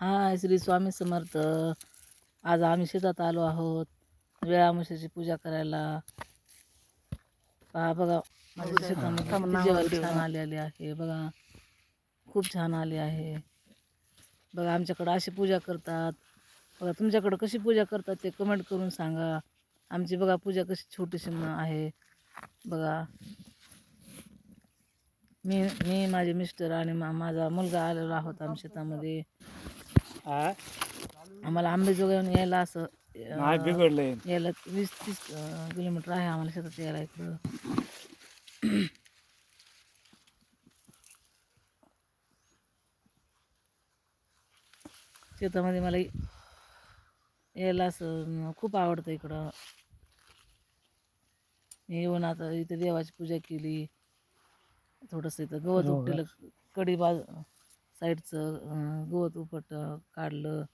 हाय श्री स्वामी समर्थ. आज आम्ही शेतात आलो आहोत. वेळामुशाची पूजा करायला. पहा बघा माझ्या शेतामध्ये छान आलेली आहे बघा. खूप छान आली आहे. बघा आमच्याकडं अशी पूजा करतात. बघा तुमच्याकडं कशी पूजा करतात ते कमेंट करून सांगा. आमची बघा पूजा कशी छोटीशी आहे. बघा. मी मी माझे मिस्टर आणि मा माझा मुलगा आलेलो आहोत आम्ही शेतामध्ये. हा आम्हाला आंबेजोगाईहून यायला असं नाही बिघडलंय यायला वीस तीस अं, किलोमीटर आहे आम्हाला शेतात यायला इकडं. शेतामध्ये मला यायला असं अं, खूप आवडतं इकडं. मी येऊन आता इथे देवाची पूजा केली. थोडंसं इथं गवत हो का? उपटेलं कडी बाज साईडचं गवत उपट काढलं.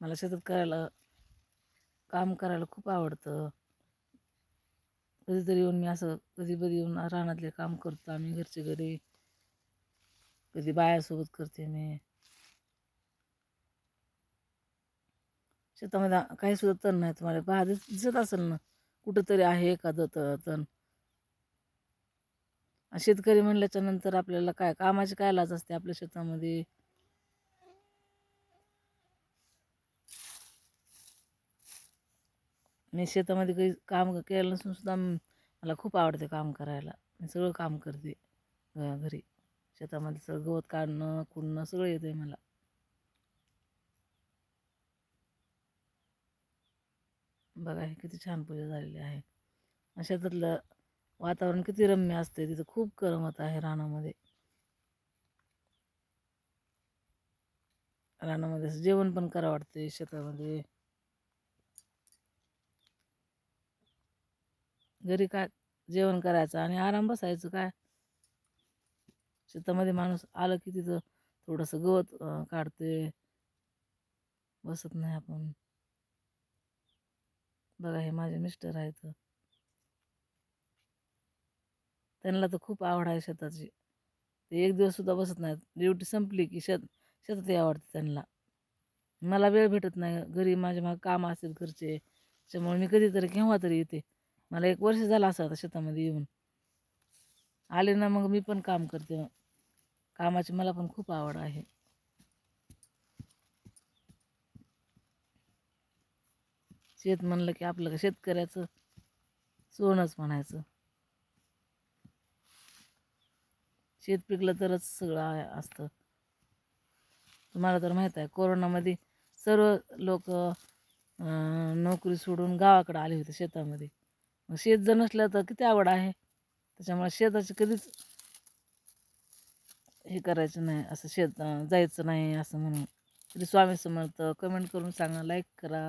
मला शेतात करायला काम करायला खूप आवडतं. कधीतरी येऊन मी असं कधी कधी येऊन रानातले काम करतो आम्ही घरचे घरी. कधी बायासोबत करते मी. शेतामध्ये काही सुद्धा तण नाही तुम्हाला. पहा दिसत असेल ना कुठंतरी आहे एखादं त तण. शेतकरी म्हणल्याच्या नंतर आपल्याला काय कामाची काय लाज असते आपल्या शेतामध्ये? मी शेतामध्ये काही काम केलं नसून सुद्धा मला खूप आवडते काम करायला. मी सगळं काम करते घरी. शेतामध्ये सगळं गवत काढणं कुडणं सगळं येतं मला. बघा हे किती छान पूजा झालेली आहे. शेतातलं वातावरण किती रम्य असते तिथं खूप करमत आहे रानामध्ये. रानामध्ये असं जेवण पण करा वाटते शेतामध्ये. घरी काय जेवण करायचं आणि आराम बसायचं काय? शेतामध्ये माणूस आलं की तिथं थोडंसं गवत काढते बसत नाही आपण. बघा हे माझे मिस्टर आहेत. त्यांना तर खूप आवड आहे शेताची. ते एक दिवस सुद्धा बसत नाहीत. ड्युटी संपली की शेत शेतात आवडते त्यांना. मला वेळ भेटत नाही. घरी माझ्या मागं काम असेल घरचे त्याच्यामुळे मी कधीतरी केव्हा तरी येते. मला एक वर्ष झालं असं आता शेतामध्ये येऊन. आले ना मग मी पण काम करते. मग कामाची मला पण खूप आवड आहे. शेत म्हणलं की आपलं शेतकऱ्याचं सोनच म्हणायचं. शेत पिकलं तरच सगळं असतं. तुम्हाला तर माहीत आहे कोरोनामध्ये सर्व लोक नोकरी सोडून गावाकडे आले होते शेतामध्ये. मग शेत जर नसलं तर किती आवड आहे? त्याच्यामुळे शेताची कधीच हे करायचं नाही असं शेत जायचं नाही असं म्हणून. तरी स्वामी समर्थ कमेंट करून सांगा लाईक करा.